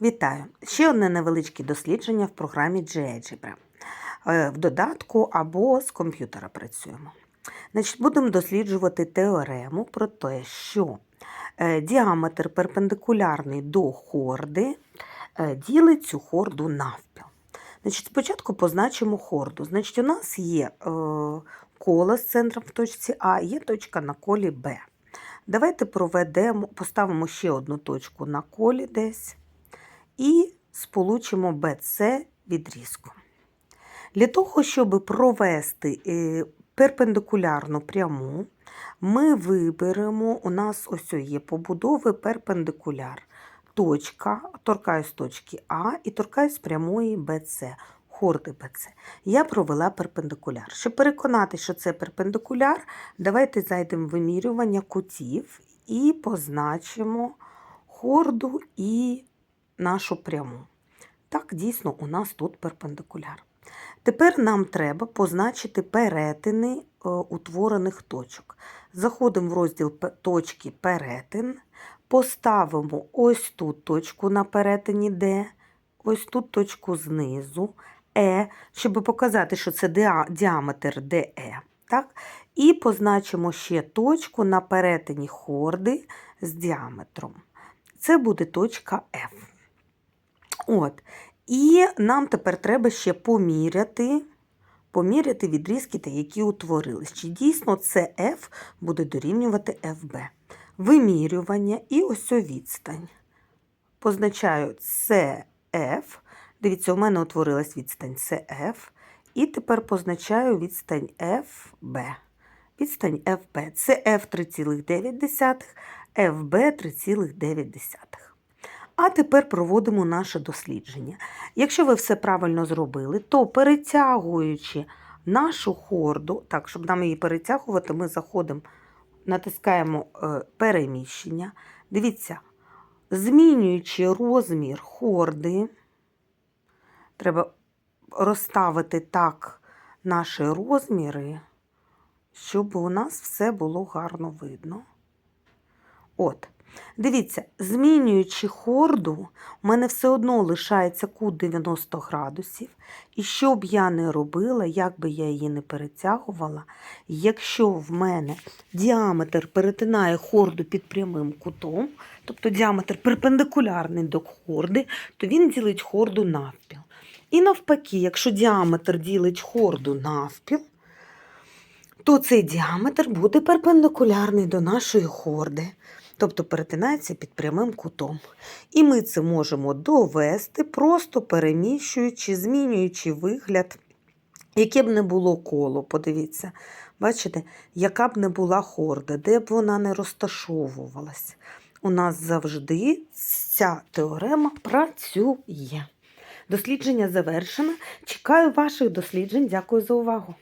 Вітаю! Ще одне невеличке дослідження в програмі GeoGebra. Е, В додатку або з комп'ютера працюємо. Значить, будемо досліджувати теорему про те, що е, діаметр перпендикулярний до хорди е, ділить цю хорду навпіл. Значить, спочатку позначимо хорду. Значить, у нас є коло з центром в точці А, є точка на колі Б. Давайте проведемо, поставимо ще одну точку на колі десь і сполучимо BC відрізком. Для того, щоб провести е, перпендикулярну пряму, ми виберемо, у нас ось є побудови перпендикуляр. Точка, торкаюсь точки А і торкаюсь прямої BC, хорди BC. Я провела перпендикуляр. Щоб переконати, що це перпендикуляр, давайте зайдемо в вимірювання кутів і позначимо хорду і нашу пряму. Так, дійсно, у нас тут перпендикуляр. Тепер нам треба позначити перетини е, утворених точок. Заходимо в розділ точки перетин, поставимо ось тут точку на перетині D, ось тут точку знизу, Е, щоб показати, що це діаметр DE. Так? І позначимо ще точку на перетині хорди з діаметром. Це буде точка F. От. І нам тепер треба ще поміряти, поміряти відрізки, ті, які утворились. Чи дійсно це F буде дорівнювати FB. Вимірювання і ось відстань. Позначаю CF. Дивіться, у мене утворилась відстань CF. І тепер позначаю відстань FB. Відстань FB. Це F 3,9, FB 3,9. А тепер проводимо наше дослідження. Якщо ви все правильно зробили, то перетягуючи нашу хорду, так, щоб нам її перетягувати, ми заходимо, натискаємо е, переміщення. Дивіться, змінюючи розмір хорди, треба розставити так наші розміри, щоб у нас все було гарно видно. От. Дивіться, змінюючи хорду, у мене все одно лишається кут 90 градусів. І що б я не робила, як би я її не перетягувала, якщо в мене діаметр перетинає хорду під прямим кутом, тобто діаметр перпендикулярний до хорди, то він ділить хорду навпіл. І навпаки, якщо діаметр ділить хорду навпіл, то цей діаметр буде перпендикулярний до нашої хорди, тобто перетинається під прямим кутом. І ми це можемо довести, просто переміщуючи, змінюючи вигляд, яке б не було коло, подивіться, бачите, яка б не була хорда, де б вона не розташовувалась. У нас завжди ця теорема працює. Дослідження завершено. Чекаю ваших досліджень. Дякую за увагу.